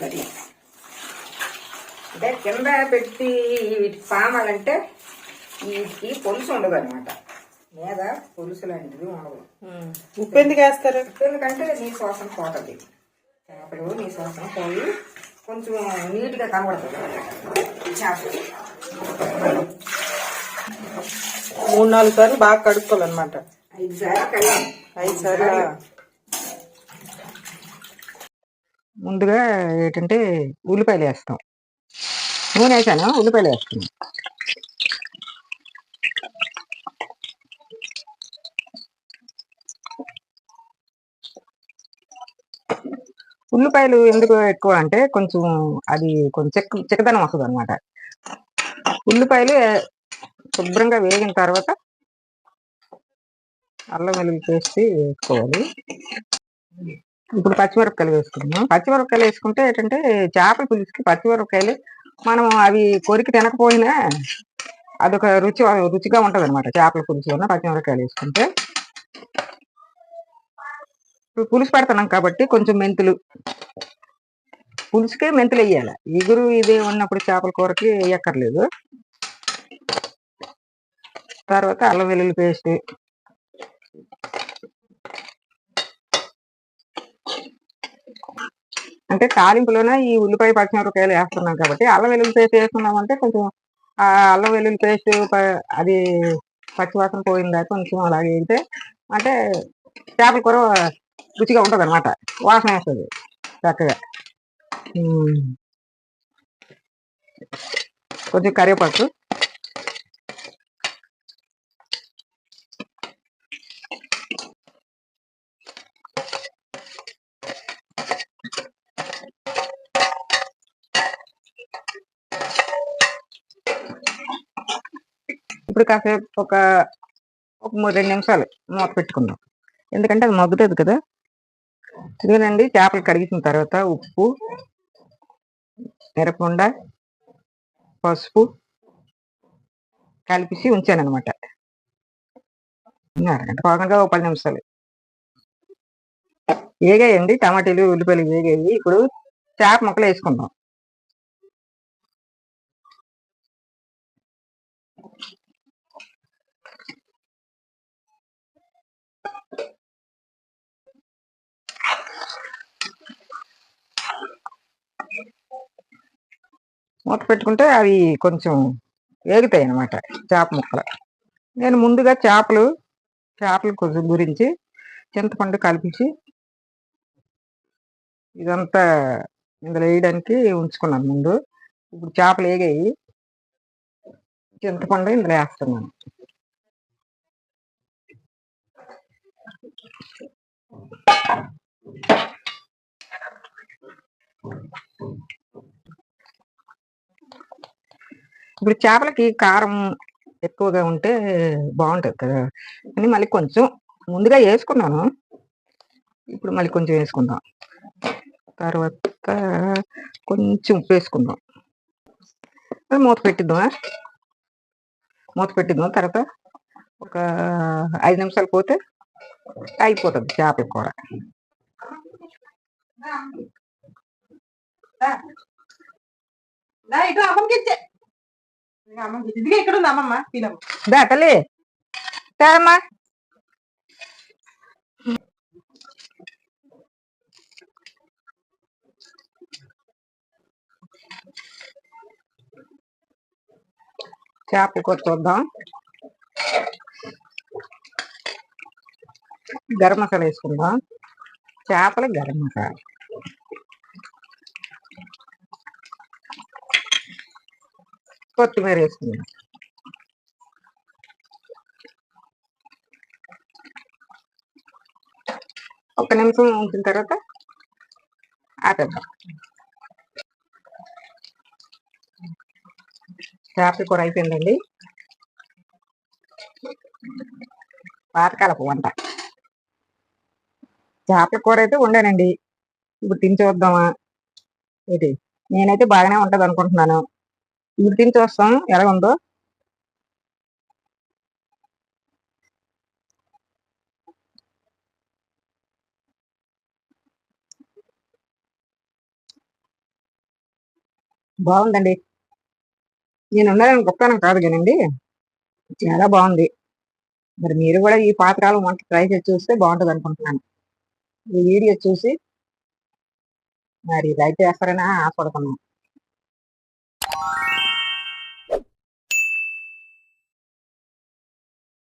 Curry అంటే కింద పెట్టి వీటి పామాలంటే వీటికి పొలుసు ఉండదు అనమాట మీద పొలుసు లాంటిది ఉండదు. ఉప్పు ఎందుకు వేస్తారు? ఎందుకంటే నీ శ్వాసన పోతుంది. చేపలు నీ శ్వాసన పోయి కొంచెం నీట్గా కనబడుతుంది చేపలు. మూడు నాలుగు సార్లు బాగా కడుక్కోవాలన్నమాట. ఐదు సార్లు కడిగాను. ఐదు సార్లు. ముందుగా ఏంటంటే ఉల్లిపాయలు వేస్తాం. నూనె వేసాను? ఉల్లిపాయలు వేస్తాం ఉల్లిపాయలు ఎందుకు ఎక్కువ అంటే కొంచెం అది కొంచెం చెక్క చిక్కదనం వస్తుంది అనమాట ఉల్లిపాయలు శుభ్రంగా వేగిన తర్వాత అల్లం వెల్లుల్లి పేస్ట్ వేసుకోవాలి. ఇప్పుడు పచ్చిమిరపకాయలు వేసుకుందాం. పచ్చిమిరపకాయలు వేసుకుంటే ఏంటంటే చేపల పులుసుకి పచ్చిమిరపకాయలు మనం అవి కొరికి తినకపోయినా అదొక రుచి రుచిగా ఉంటుంది అనమాట చేపల పులుసు ఉన్న పచ్చిమిరపకాయలు వేసుకుంటే. ఇప్పుడు పులుసు పెడుతున్నాం కాబట్టి కొంచెం మెంతులు. పులుసుకే మెంతులు వేయాలి. ఇగురు ఇది ఉన్నప్పుడు చేపల కూరకి వేయక్కర్లేదు. తర్వాత అల్లం వెల్లుల్లి పేస్ట్. అంటే తాలింపులోనే ఈ ఉల్లిపాయ పచ్చిమిరపకాయలు వేస్తున్నాం కాబట్టి అల్లం వెల్లుల్లి పేస్ట్ వేస్తున్నామంటే కొంచెం అల్లం వెల్లుల్లి పేస్ట్ అది పచ్చివాసన పోయిందా కొంచెం అలాగే అయితే అంటే చేపల కూర రుచిగా ఉంటుంది అనమాట వాసన వేస్తుంది చక్కగా. కొంచెం కరివేపాకు ఇప్పుడు కాసేపు ఒక ఒక రెండు నిమిషాలు మూత పెట్టుకుందాం. ఎందుకంటే అది మగ్గుతుంది కదా. ఇదేనండి చేపలు కడిగిన తర్వాత ఉప్పు మిరపండ పసుపు కలిపేసి ఉంచాను అనమాట అరగంట కాకుండా ఒక పది నిమిషాలు. వేగాయండి టమాటీలు ఉల్లిపాయలు వేగాయి. ఇప్పుడు చేప ముక్కలు వేసుకుందాం. మూత పెట్టుకుంటే అవి కొంచెం వేగుతాయి అన్నమాట చేప ముక్కలు. నేను ముందుగా చేపలు చేపల గురించి చింతపండు కలిపించి ఇదంతా ఇందులో వేయడానికి ఉంచుకున్నాను ముందు. ఇప్పుడు చేపలు వేగాయి. చింతపండు ఇందులో వేస్తున్నాను. ఇప్పుడు చేపలకి కారం ఎక్కువగా ఉంటే బాగుంటుంది కదా. అని మళ్ళీ కొంచెం ముందుగా వేసుకున్నాను. ఇప్పుడు మళ్ళీ కొంచెం వేసుకుందాం. తర్వాత కొంచెం ఉప్పు వేసుకుందాం. మూత పెట్టిద్దామా? మూత పెట్టిద్దాం. తర్వాత ఒక ఐదు నిమిషాలు పోతే అయిపోతుంది చేపల కూర. ఇటు అమ్మకి ఇచ్చే ఇక అమ్మకి ఇచ్చే. ఇదిగో ఇక్కడ ఉంది అమ్మమ్మ. తినమ్మ. దా తల్లి. తేమ్మా చేపల కూర చూద్దాం. గరం మసాలా వేసుకుందాం. చేపల గరం మసాలా. కొత్తిమీర వేసుకున్నాను. ఒక్క నిమిషం ఉంచిన తర్వాత ఆపేద్దాం. చేపల కూర అయిపోయిందండి. పాతకాలపు వంట. చేపల కూర అయితే వండానండి. ఇప్పుడు తిని చూద్దామా? ఏంటి నేనైతే బాగానే ఉంటుంది అనుకుంటున్నాను ఇప్పుడు వస్తాం. చూస్తాం ఎలా ఉందో. బాగుందండి. నేను ఉన్నాను గొప్పతనం కాదు కానండి. చాలా బాగుంది. మరి మీరు కూడా ఈ పాత్రలు మనకి ట్రై చేసి చూస్తే బాగుంటుంది అనుకుంటున్నాను. ఈ వీడియో చూసి మరి రైతు చేస్తారని ఆశపడుతున్నాను.